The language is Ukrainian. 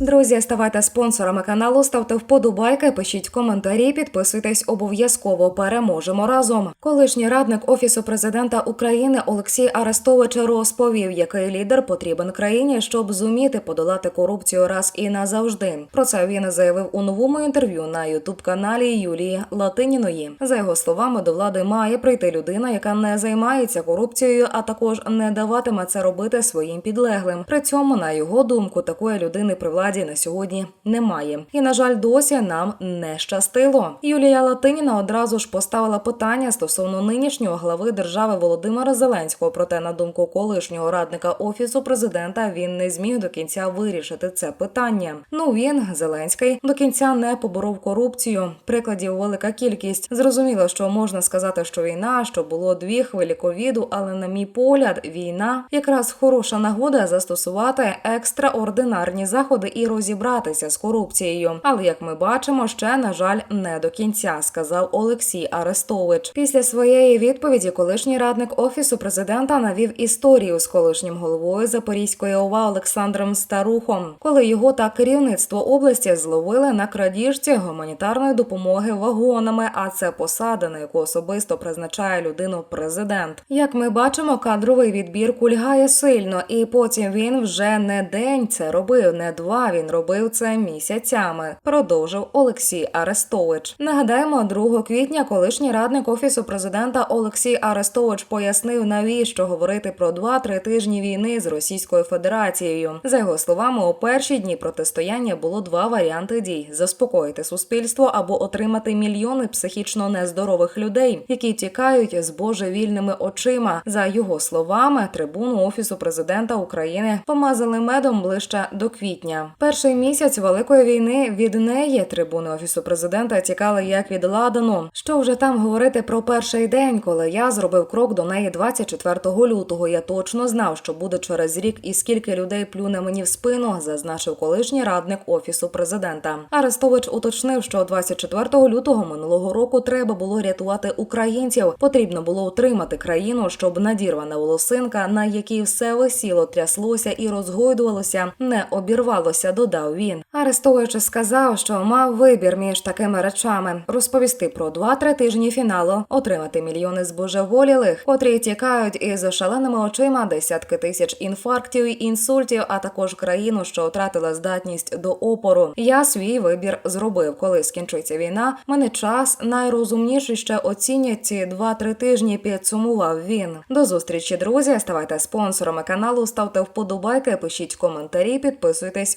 Друзі, ставайте спонсорами каналу, ставте вподобайки, пишіть коментарі, підписуйтесь обов'язково. Переможемо разом. Колишній радник офісу президента України Олексій Арестович розповів, який лідер потрібен країні, щоб зуміти подолати корупцію раз і назавжди. Про це він заявив у новому інтерв'ю на ютуб каналі Юлії Латиніної. За його словами, до влади має прийти людина, яка не займається корупцією, а також не даватиме це робити своїм підлеглим. При цьому, на його думку, такої людини при на сьогодні немає. І на жаль, досі нам не щастило. Юлія Латиніна одразу ж поставила питання стосовно нинішнього глави держави Володимира Зеленського. Проте, на думку колишнього радника офісу президента, він не зміг до кінця вирішити це питання. Ну він Зеленський до кінця не поборов корупцію. Прикладів велика кількість. Зрозуміло, що можна сказати, що війна, що було дві хвилі ковіду, але на мій погляд, війна якраз хороша нагода застосувати екстраординарні заходи і розібратися з корупцією. Але як ми бачимо, ще на жаль, не до кінця, сказав Олексій Арестович. Після своєї відповіді колишній радник офісу президента навів історію з колишнім головою Запорізької ОВА Олександром Старухом, коли його та керівництво області зловили на крадіжці гуманітарної допомоги вагонами. А це посада, на яку особисто призначає людину президент. Як ми бачимо, кадровий відбір кульгає сильно, і потім він вже не день це робив, не два. Він робив це місяцями. Продовжив Олексій Арестович. Нагадаємо, 2 квітня колишній радник офісу президента Олексій Арестович пояснив, навіщо говорити про 2-3 тижні війни з Російською Федерацією. За його словами, у перші дні протистояння було два варіанти дій: заспокоїти суспільство або отримати мільйони психічно нездорових людей, які тікають з божевільними очима. За його словами, трибуну офісу президента України помазали медом ближче до квітня. Перший місяць великої війни від неї трибуни офісу президента тікали як від ладану. Що вже там говорити про перший день, коли я зробив крок до неї 24 лютого. Я точно знав, що буде через рік і скільки людей плюне мені в спину, зазначив колишній радник офісу президента. Арестович уточнив, що 24 лютого минулого року треба було рятувати українців. Потрібно було утримати країну, щоб надірвана волосинка, на якій все висіло, тряслося і розгойдувалося, не обірвалося. Додав він. Арестович сказав, що мав вибір між такими речами: розповісти про 2-3 тижні фіналу, отримати мільйони збожеволілих, котрі тікають із шаленими очима, десятки тисяч інфарктів і інсультів, а також країну, що втратила здатність до опору. Я свій вибір зробив. Коли скінчиться війна, мене час найрозумніший ще оцінять ці 2-3 тижні. Підсумував він. До зустрічі, друзі. Ставайте спонсорами каналу, ставте вподобайки, пишіть коментарі, підписуйтесь